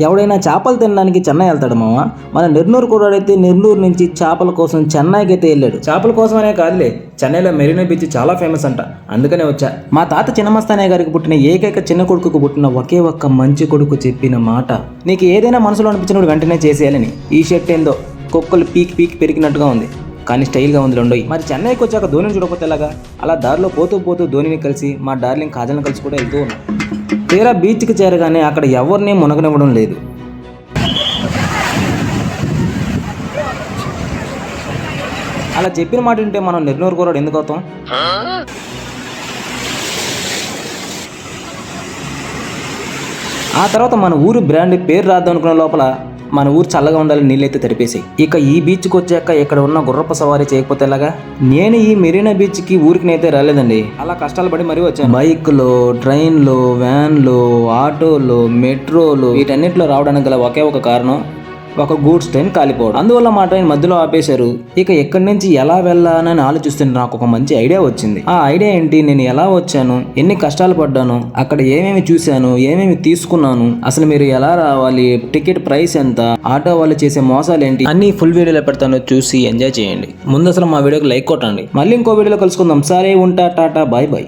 ఎవడైనా చేపలు తినడానికి చెన్నై వెళ్తాడు మామ మన నిర్నూరు కూడా నిర్నూరు నుంచి చేపల కోసం చెన్నైకి అయితే వెళ్ళాడు. చేపల కోసమనే కాదులే చెన్నైలో మెరీనా బీచ్ చాలా ఫేమస్ అంట. అందుకనే వచ్చా. మా తాత చిన్నమస్తానయ్య గారికి పుట్టిన ఏకైక చిన్న కొడుకుకు పుట్టిన ఒకే ఒక్క మంచి కొడుకు చెప్పిన మాట. నీకు ఏదైనా మనసులో అనిపించినప్పుడు వెంటనే చేసేయాలని. ఈ షర్ట్ ఏందో కుక్కలు పీక్ పీక్ పెరిగినట్టుగా ఉంది. కానీ స్టైల్గా ఉంది రెండోయి మరి చెన్నైకి వచ్చాక ధోనిని చూడకపోతే ఎలాగా? అలా దారిలో పోతూ పోతూ ధోనిని కలిసి మా డార్లింగ్ కాజల్ని కలిసి కూడా వెళ్తూ ఉన్నాం. తీరా బీచ్కి చేరగానే అక్కడ ఎవరిని మునగనివ్వడం లేదు. అలా చెప్పిన మాట వింటే మనం నిర్నూరు కూడా ఎందుకు అవుతాం? ఆ తర్వాత మన ఊరు బ్రాండ్ పేరు రాద్దాం అనుకున్న లోపల మన ఊరు చల్లగా ఉండాలి నీళ్ళైతే తడిపేసి ఇక ఈ బీచ్కి వచ్చాక ఇక్కడ ఉన్న గుర్రపు సవారీ చేయకపోతే ఎలాగా? నేను ఈ మెరీనా బీచ్కి ఊరికి అయితే రాలేదండి. అలా కష్టాలు పడి మరీ వచ్చాను. బైక్లో ట్రైన్లో వ్యాన్లో ఆటోలో మెట్రోలు వీటన్నిటిలో రావడానికి గల ఒకే ఒక కారణం ఒక గూడ్స్ ట్రైన్ కాలిపోవడం. అందువల్ల మా ట్రైన్ మధ్యలో ఆపేశారు. ఇక ఎక్కడి నుంచి ఎలా వెళ్ళాలని ఆలోచిస్తుంటే నాకు ఒక మంచి ఐడియా వచ్చింది. ఆ ఐడియా ఏంటి? నేను ఎలా వచ్చాను? ఎన్ని కష్టాలు పడ్డాను? అక్కడ ఏమేమి చూశాను? ఏమేమి తీసుకున్నాను? అసలు మీరు ఎలా రావాలి? టికెట్ ప్రైస్ ఎంత? ఆటో వాళ్ళు చేసే మోసాలు ఏంటి? అన్ని ఫుల్ వీడియోలో పెడతాను. చూసి ఎంజాయ్ చేయండి. ముందు అసలు మా వీడియోకి లైక్ కొట్టండి. మళ్ళీ ఇంకో వీడియోలో కలుసుకుందాం. సరే ఉంటా టాటా బాయ్ బాయ్.